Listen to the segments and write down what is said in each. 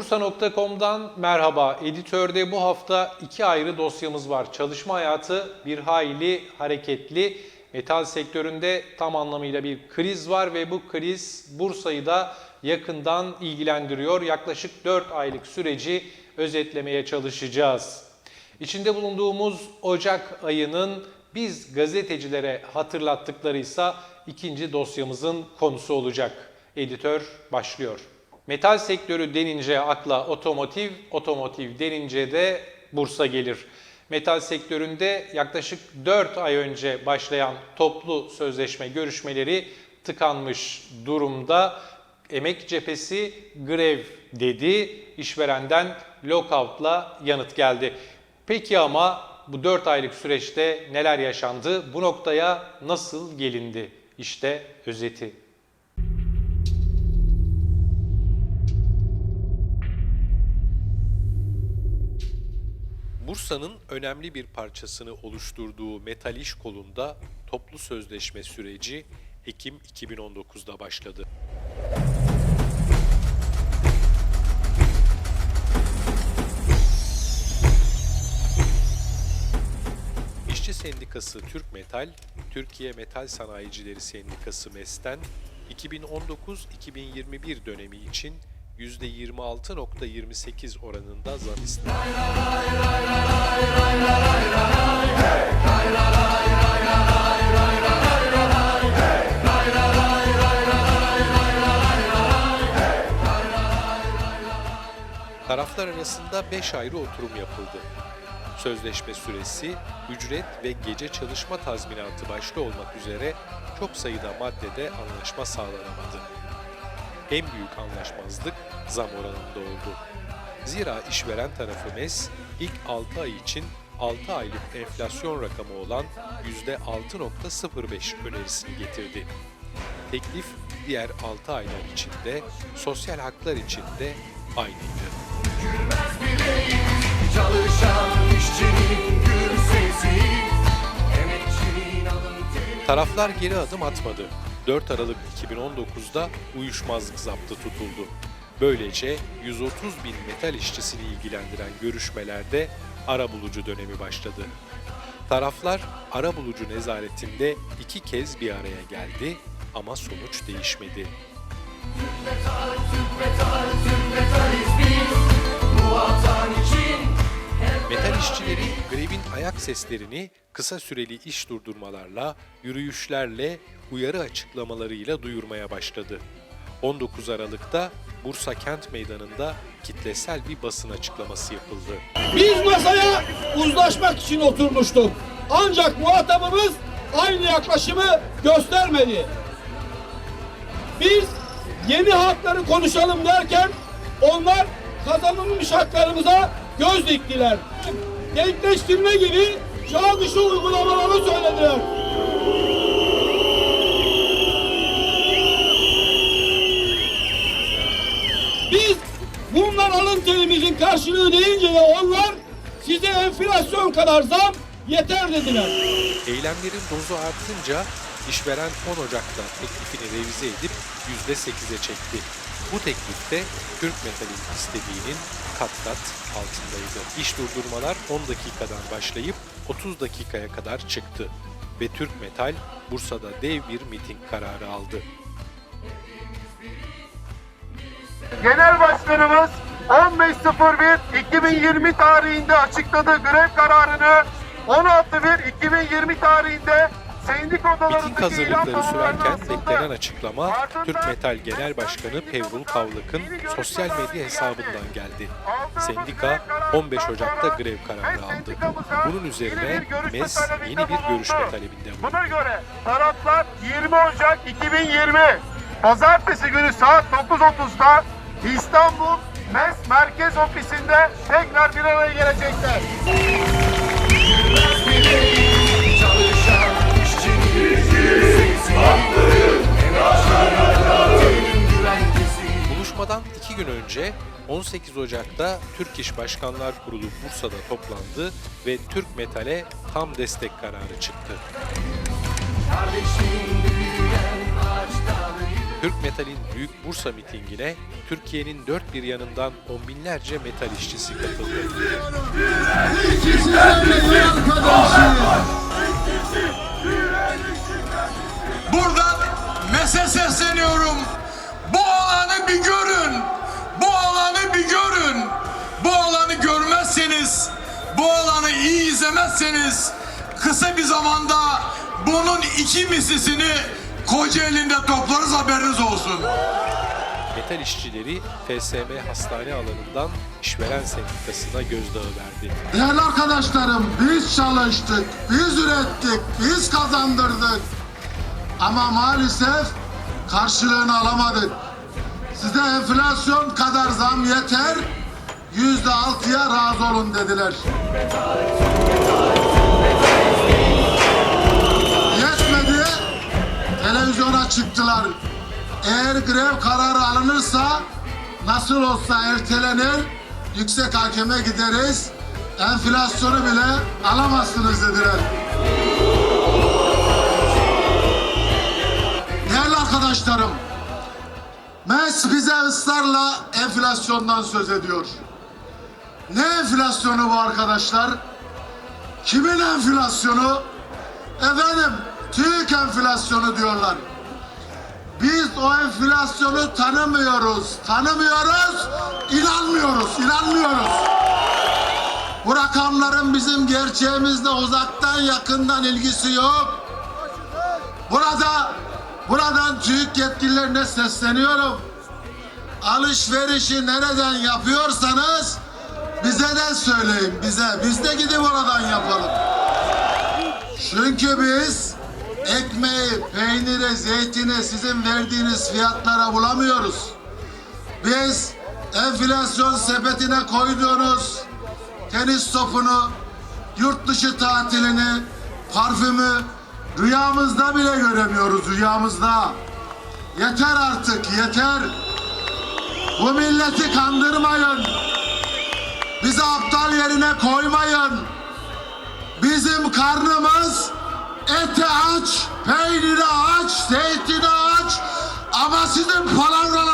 Bursa.com'dan merhaba. Editörde bu hafta iki ayrı dosyamız var. Çalışma hayatı bir hayli hareketli. Metal sektöründe tam anlamıyla bir kriz var ve bu kriz Bursa'yı da yakından ilgilendiriyor. Yaklaşık 4 aylık süreci özetlemeye çalışacağız. İçinde bulunduğumuz Ocak ayının biz gazetecilere hatırlattıklarıysa ikinci dosyamızın konusu olacak. Editör başlıyor. Metal sektörü denince akla otomotiv, otomotiv denince de Bursa gelir. Metal sektöründe yaklaşık 4 ay önce başlayan toplu sözleşme görüşmeleri tıkanmış durumda. Emek cephesi grev dedi, işverenden lockout'la yanıt geldi. Peki ama bu 4 aylık süreçte neler yaşandı? Bu noktaya nasıl gelindi? İşte özeti. Bursa'nın önemli bir parçasını oluşturduğu metal iş kolunda toplu sözleşme süreci Ekim 2019'da başladı. İşçi Sendikası Türk Metal, Türkiye Metal Sanayicileri Sendikası MES'ten 2019-2021 dönemi için %26.28 oranında zam. Taraflar arasında 5 ayrı oturum yapıldı. Sözleşme süresi, ücret ve gece çalışma tazminatı başta olmak üzere çok sayıda maddede anlaşma sağlanamadı. En büyük anlaşmazlık zam oranında oldu. Zira işveren tarafı MES ilk 6 ay için 6 aylık enflasyon rakamı olan %6.05 önerisini getirdi. Teklif diğer 6 aylar içinde, sosyal haklar içinde aynıydı. Çalışan işçinin gür sesi Emekçinin alın teri Taraflar geri adım atmadı. 4 Aralık 2019'da uyuşmazlık zaptı tutuldu. Böylece 130 bin metal işçisini ilgilendiren görüşmelerde arabulucu dönemi başladı. Taraflar arabulucu nezaretinde iki kez bir araya geldi ama sonuç değişmedi. metaliz biz Bu vatan için Metal işçileri grevin ayak seslerini kısa süreli iş durdurmalarla, yürüyüşlerle, uyarı açıklamalarıyla duyurmaya başladı. 19 Aralık'ta Bursa Kent Meydanı'nda kitlesel bir basın açıklaması yapıldı. Biz masaya uzlaşmak için oturmuştuk. Ancak muhatabımız aynı yaklaşımı göstermedi. Biz yeni hakları konuşalım derken onlar kazanılmış haklarımıza göz diktiler. Denkleştirme gibi çağ dışı uygulamaları söylediler. Biz bunlar alın terimizin karşılığı deyince de onlar size enflasyon kadar zam yeter dediler. Eylemlerin dozu artınca işveren 10 Ocak'ta teklifini revize edip %8'e çekti. Bu teklifte Türk Metal'in istediğinin kat kat altındaydı. İş durdurmalar 10 dakikadan başlayıp 30 dakikaya kadar çıktı ve Türk Metal Bursa'da dev bir miting kararı aldı. Genel Başkanımız 15.01.2020 tarihinde açıkladığı grev kararını 16.01.2020 tarihinde Miting hazırlıkları sürerken beklenen açıklama Türk Metal Genel Başkanı Pevrul Kavlık'ın sosyal medya hesabından geldi. Sendika 15 Ocak'ta grev kararı aldı. Bunun üzerine MES yeni bir görüşme talebinde bulundu. Buna göre taraflar 20 Ocak 2020 Pazartesi günü saat 9.30'da İstanbul MES Merkez Ofisi'nde tekrar bir araya gelecekler. Gün önce 18 Ocak'ta Türk İş Başkanlar Kurulu Bursa'da toplandı ve Türk Metal'e tam destek kararı çıktı. Türk Metal'in Büyük Bursa mitingine Türkiye'nin dört bir yanından on binlerce metal işçisi katıldı. Buradan MES'e sesleniyorum. Bu alanı bir görün. Alanı görün. Bu alanı görmezseniz, bu alanı iyi izlemezseniz kısa bir zamanda bunun iki mislisini Kocaeli'nde toplarız haberiniz olsun. Metal işçileri FSM hastane alanından işveren sendikasına gözdağı verdi. Değerli arkadaşlarım biz çalıştık, biz ürettik, biz kazandırdık. Ama maalesef karşılığını alamadık. Size enflasyon kadar zam yeter, yüzde altıya razı olun dediler. Yetmedi, televizyona çıktılar. Eğer grev kararı alınırsa nasıl olsa ertelenir, yüksek hakeme gideriz, enflasyonu bile alamazsınız dediler. Değerli arkadaşlarım, MES bize ısrarla enflasyondan söz ediyor. Ne enflasyonu bu arkadaşlar? Kimin enflasyonu? Efendim, TÜİK enflasyonu diyorlar. Biz o enflasyonu tanımıyoruz, tanımıyoruz, inanmıyoruz, inanmıyoruz. Bu rakamların bizim gerçeğimizle uzaktan yakından ilgisi yok. Burada, buradan TÜİK yetkililerine sesleniyorum. Alışverişi nereden yapıyorsanız bize de söyleyin, bize. Biz de gidip oradan yapalım. Çünkü biz ekmeği, peyniri, zeytini sizin verdiğiniz fiyatlara bulamıyoruz. Biz enflasyon sepetine koyduğunuz tenis topunu, yurt dışı tatilini, parfümü rüyamızda bile göremiyoruz rüyamızda. Yeter artık yeter. Bu milleti kandırmayın. Bizi aptal yerine koymayın. Bizim karnımız ete aç, peyniri aç, zeytini aç. Ama sizin palavralarınızda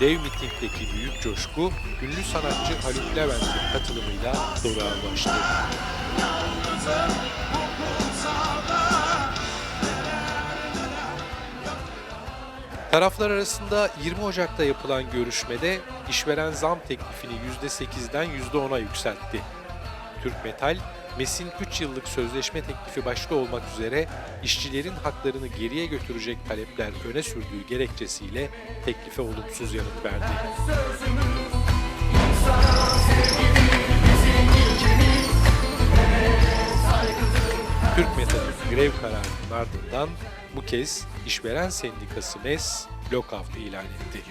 Dev mitingdeki büyük coşku ünlü sanatçı Haluk Levent'in katılımıyla doruğa ulaştı. Taraflar arasında 20 Ocak'ta yapılan görüşmede işveren zam teklifini %8'den %10'a yükseltti. Türk Metal, MES'in 3 yıllık sözleşme teklifi başta olmak üzere işçilerin haklarını geriye götürecek talepler öne sürdüğü gerekçesiyle teklife olumsuz yanıt verdi. Türk Metal'in grev kararının ardından bu kez işveren sendikası MES lockout ilan etti.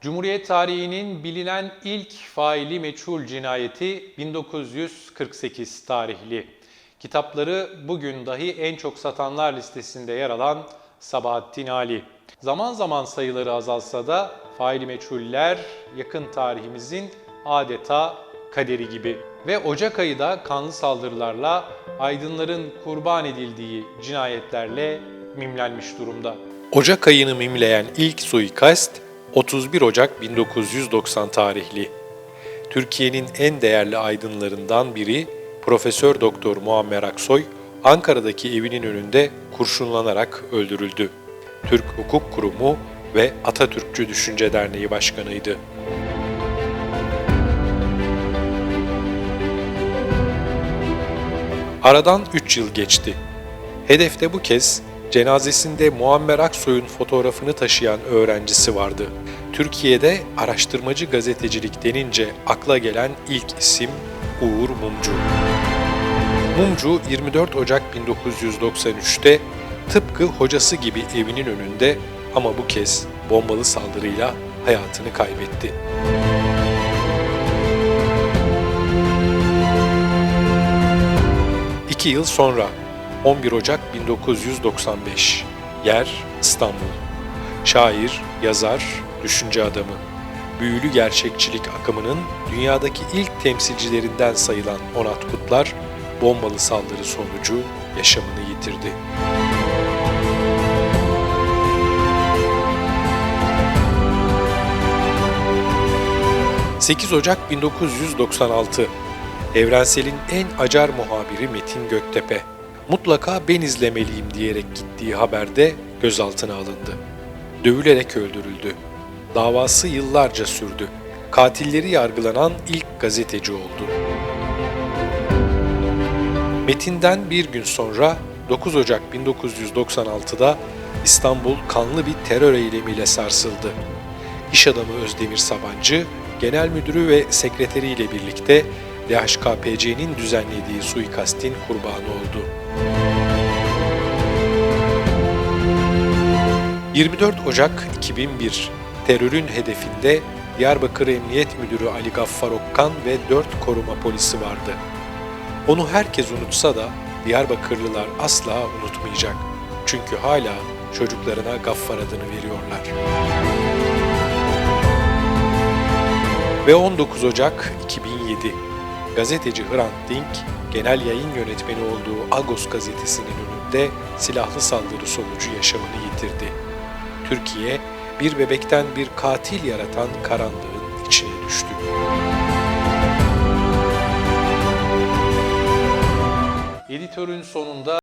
Cumhuriyet tarihinin bilinen ilk faili meçhul cinayeti 1948 tarihli. Kitapları bugün dahi en çok satanlar listesinde yer alan Sabahattin Ali. Zaman zaman sayıları azalsa da faili meçhuller yakın tarihimizin adeta kaderi gibi. Ve Ocak ayı da kanlı saldırılarla aydınların kurban edildiği cinayetlerle mimlenmiş durumda. Ocak ayını mimleyen ilk suikast 31 Ocak 1990 tarihli. Türkiye'nin en değerli aydınlarından biri Profesör Doktor Muammer Aksoy Ankara'daki evinin önünde kurşunlanarak öldürüldü. Türk Hukuk Kurumu ve Atatürkçü Düşünce Derneği Başkanıydı. Aradan 3 yıl geçti. Hedefte bu kez cenazesinde Muammer Aksoy'un fotoğrafını taşıyan öğrencisi vardı. Türkiye'de araştırmacı gazetecilik denince akla gelen ilk isim Uğur Mumcu. Mumcu 24 Ocak 1993'te tıpkı hocası gibi evinin önünde ama bu kez bombalı saldırıyla hayatını kaybetti. İki yıl sonra 11 Ocak 1995 Yer İstanbul. Şair, yazar, düşünce adamı. Büyülü gerçekçilik akımının dünyadaki ilk temsilcilerinden sayılan Onat Kutlar, bombalı saldırı sonucu yaşamını yitirdi. ...8 Ocak 1996... ...Evrensel'in en acar muhabiri Metin Göktepe... ...mutlaka ben izlemeliyim diyerek gittiği haberde gözaltına alındı. Dövülerek öldürüldü. Davası yıllarca sürdü. Katilleri yargılanan ilk gazeteci oldu. Metin'den bir gün sonra 9 Ocak 1996'da İstanbul kanlı bir terör eylemiyle sarsıldı. İş adamı Özdemir Sabancı, genel müdürü ve sekreteriyle birlikte DHKPC'nin düzenlediği suikastin kurbanı oldu. 24 Ocak 2001 terörün hedefinde Diyarbakır Emniyet Müdürü Ali Gaffar Okkan ve 4 koruma polisi vardı. Onu herkes unutsa da Diyarbakırlılar asla unutmayacak. Çünkü hala çocuklarına Gaffar adını veriyorlar. Ve 19 Ocak 2007 gazeteci Hrant Dink genel yayın yönetmeni olduğu Agos gazetesinin önünde silahlı saldırı sonucu yaşamını yitirdi. Türkiye bir bebekten bir katil yaratan karanlığın içine düştü. Editörün sonunda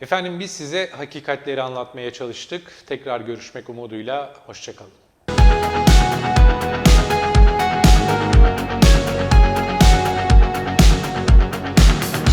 Efendim biz size hakikatleri anlatmaya çalıştık. Tekrar görüşmek umuduyla, hoşçakalın.